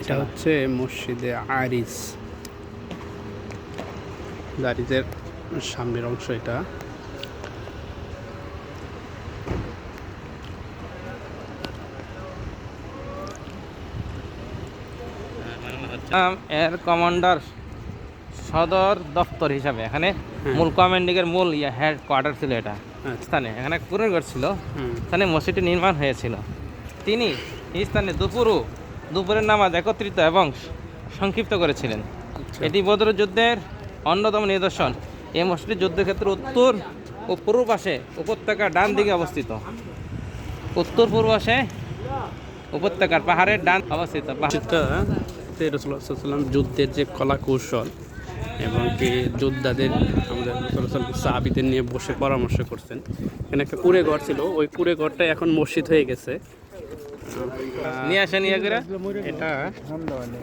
এটা হচ্ছে মসজিদে আরিস। দারিজের সামনের অংশ এটা। এর কমান্ডার সদর দপ্তর হিসাবে এখানে হ্যাঁ। মূল কমান্ডিং এর মূল ইয়ে হেড কোয়ার্টার ছিল এটা আচ্ছা স্থানে এখানে কুরেরগড় ছিল। হুম। স্থানে মসজিদটি নির্মাণ হয়েছিল। তিনি এই স্থানে দুপুরও দুপুরের নামাজ একত্রিত এবং সংক্ষিপ্ত করেছিলেন। আচ্ছা। এটি বদর যুদ্ধের অন্যতম নিদর্শন। এই মসজিদটি যুদ্ধের ক্ষেত্রে উত্তর ও পূর্ব পাশে উপত্যকার ডান দিকে অবস্থিত। উত্তর পূর্ব পাশে উপত্যকার পাহাড়ের ডান অবস্থিত। পাহাড় রসুল্লাহাম যুদ্ধের যে কলা কৌশল এবং কি যোদ্ধাদের আমাদের সাহাবিদের নিয়ে বসে পরামর্শ করছেন। এখানে একটা কুড়ে ঘর ছিল। ওই কুড়ে ঘরটা এখন মসজিদ হয়ে গেছে। নিয়ে আসে নিয়ে করে। এটা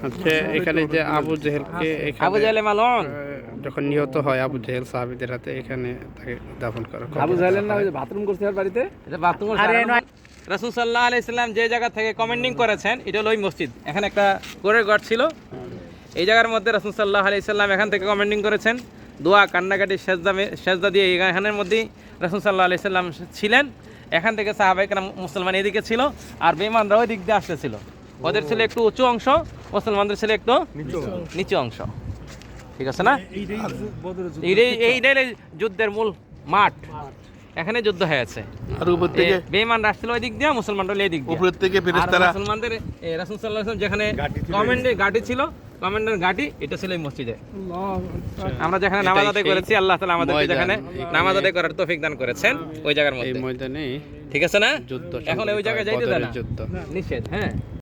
হচ্ছে এখানে যে আবু জেহেলকে আবু জাহেলে মালন? যখন নিহত হয় আবু জেহেল সাহাবিদের হাতে এখানে তাকে দাফন করা আবু জাহেলের না ওই যে বাথরুম করছে আর বাড়িতে? এটা বাথরুম রাসুল সাল্লাহ আলাইসাল্লাম যে জায়গা থেকে কমেন্ডিং করেছেন এটা হলো ওই মসজিদ। এখানে একটা গোরের ঘর ছিল। এই জায়গার মধ্যে রাসুল সাল্লাহ আলাইসাল্লাম এখান থেকে কমেন্ডিং করেছেন। দোয়া কান্নাকাটি সেজদা সেজদা দিয়ে এখানের মধ্যেই রাসুল সাল্লাহ আলাইসাল্লাম ছিলেন। এখান থেকে সাহাবাইকার মুসলমান এদিকে ছিল আর বেমানরা ওই দিক দিয়ে আসতেছিল। ওদের ছিল একটু উঁচু অংশ মুসলমানদের ছিল একটু নিচু অংশ। ঠিক আছে না? এইটাই এইটাই যুদ্ধের মূল মাঠ। এখানে যুদ্ধ হয়েছে আর উপর থেকে বেমান আসছিল ওই দিক দিয়ে মুসলমানরা এই দিক দিয়ে। উপরের থেকে আর ফেরেশতারা মুসলমানদের রাসূল সাল্লাল্লাহু আলাইহি ওয়াসাল্লাম যেখানে কমান্ডে গাড়ি ছিল কমান্ডার ঘাটি এটা ছিল এই মসজিদে আমরা যেখানে নামাজ আদায় করেছি আল্লাহ তাআলা আমাদের যেখানে নামাজ আদায় করার তৌফিক দান করেছেন ওই জায়গার এই মধ্যে ময়দানে ঠিক আছে না? যুদ্ধ এখন ওই জায়গায় যাইতে দেন না নিষেধ হ্যাঁ।